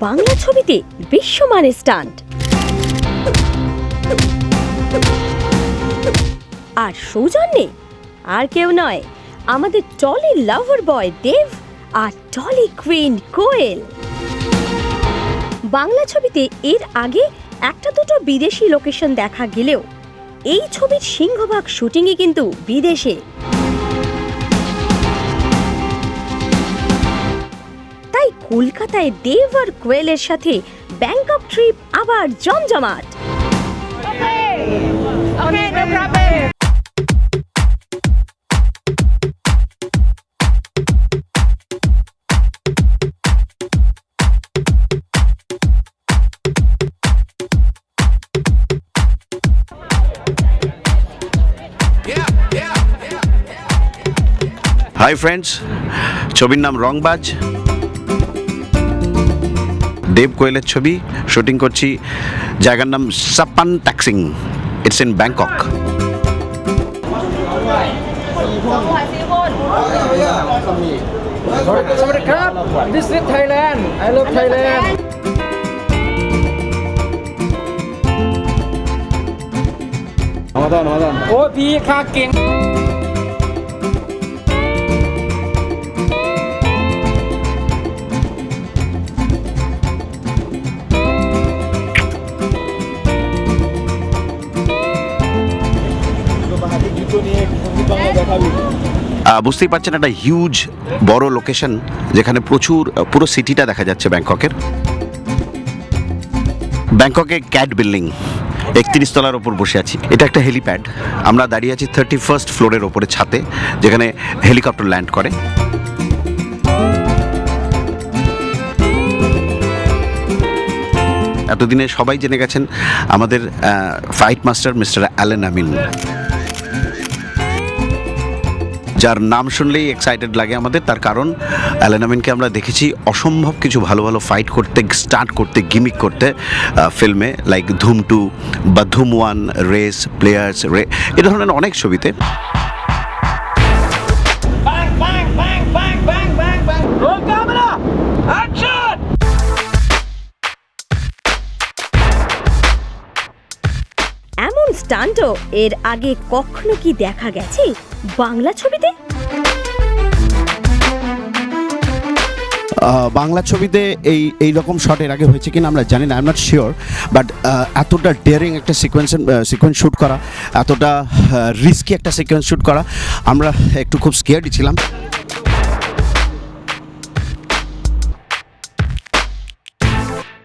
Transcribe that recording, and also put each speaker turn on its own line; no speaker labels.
বাংলা ছবিতে বিশ্বমানের স্টান্ট। আর সৌজন্যে? আর কেউ নয়, আমাদের টলি লাভার বয় দেব আর টলি কুইন কোয়েল। বাংলা ছবিতে এর আগে একটা দুটো বিদেশি লোকেশন দেখা গেলেও এই ছবির সিংহভাগ শুটিংই কিন্তু বিদেশে। কলকাতায় দেব আর কোয়েলের সাথে ব্যাংকক ট্রিপ আবার জমজমাট.
হাই ফ্রেন্ডস ছবির নাম রংবাজ দেব কোয়েলের ছবি শুটিং করছি জায়গার নাম সাপান ট্যাক্সিং it's in Bangkok
Sawadee krap. This is Thailand. I love Thailand. Ramadan, Ramadan. Oh, พี่ข้าเก่ง
বুঝতেই পারছেন, একটা হিউজ বড় লোকেশন যেখানে প্রচুর পুরো সিটিটা দেখা যাচ্ছে ব্যাংককের। ব্যাংককে ক্যাট বিল্ডিং একত্রিশ তলার ওপর বসে আছি। এটা একটা হেলিপ্যাড আমরা দাঁড়িয়ে আছি থার্টি ফার্স্ট ফ্লোরের ওপরে ছাতে যেখানে হেলিকপ্টার ল্যান্ড করে। এতদিনে সবাই জেনে গেছেন, আমাদের fight master mister Allen Amin যার নাম শুনলেই এক্সাইটেড লাগে আমাদের। তার কারণ অ্যালেন আমিনকে আমরা দেখেছি অসম্ভব কিছু ভালো ভালো ফাইট করতে স্টার্ট করতে গিমিক করতে ফিল্মে লাইক ধুম টু বা ধুম ওয়ান রেস প্লেয়ার্স রে এ ধরনের অনেক ছবিতে.
এমন স্টান্টও এর আগে কখনো কি দেখা গেছে? বাংলা ছবিতে?
বাংলা ছবিতে এই এই রকম শট এর আগে হয়েছে কিনা আমরা জানি না I am not sure but এতটা ডেয়ারিং একটা সিকোয়েন্স সিকোয়েন্স শ্যুট করা, এতটা রিস্কি একটা সিকোয়েন্স শ্যুট করা, আমরা একটু খুব স্কেয়ারডি ছিলাম।